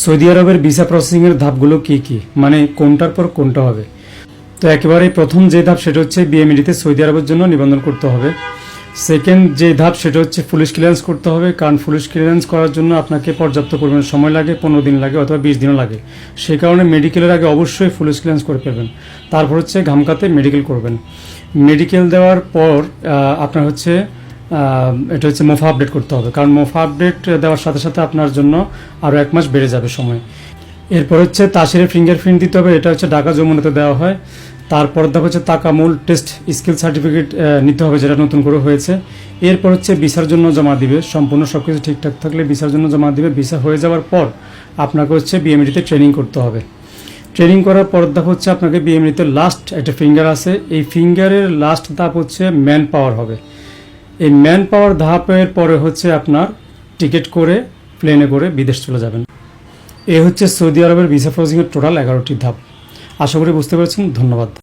Saudi আরবের visa প্রসেসিংয়ের ধাপগুলো কি কি? মানে কোনটার পর কোনটা হবে? তো একেবারে প্রথম যে ধাপ সেটা হচ্ছে বিএমইডিতে সৌদি আরবের জন্য নিবন্ধন করতে হবে। সেকেন্ড যে ধাপ সেটা হচ্ছে পুলিশ ক্লিয়ারেন্স করতে হবে, কারণ পুলিশ ক্লিয়ারেন্স করার জন্য আপনাকে পর্যাপ্ত পরিমাণে সময় লাগে, পনেরো দিন লাগে অথবা বিশ দিনও লাগে। সেই কারণে মেডিকেলের আগে অবশ্যই পুলিশ ক্লিয়ারেন্স করে ফেলবেন। তারপর হচ্ছে ঘামকাতে মেডিকেল করবেন। মেডিকেল দেওয়ার পর আপনার হচ্ছে এটা হচ্ছে মোফা আপডেট করতে হবে। কারণ মোফা আপডেট দেওয়ার সাথে সাথে আপনার জন্য আরও এক মাস বেড়ে যাবে সময়। এরপর হচ্ছে তাসিরের ফিঙ্গারপ্রিন্ট দিতে হবে, এটা হচ্ছে ঢাকা যমুনাতে দেওয়া হয়। তারপর দেখা হচ্ছে তাকামুল টেস্ট স্কিল সার্টিফিকেট নিতে হবে যেটা নতুন করে হয়েছে। এরপর হচ্ছে ভিসার জন্য জমা দিবে, সম্পূর্ণ সব কিছু ঠিকঠাক থাকলে ভিসার জন্য জমা দিবে। ভিসা হয়ে যাওয়ার পর আপনাকে হচ্ছে বিএমডিতে ট্রেনিং করতে হবে। ট্রেনিং করার পর ধাপ হচ্ছে আপনাকে বিএমডিতে লাস্ট একটা ফিঙ্গার আছে। এই ফিঙ্গারের লাস্ট ধাপ হচ্ছে ম্যান পাওয়ার হবে। এই ম্যান পাওয়ার ধাপের পরে হচ্ছে আপনার টিকিট করে প্লেনে করে বিদেশ চলে যাবেন। এ হচ্ছে সৌদি আরবের ভিসা প্রসেসিংয়ের টোটাল এগারোটি ধাপ। আশা করি বুঝতে পেরেছেন। ধন্যবাদ।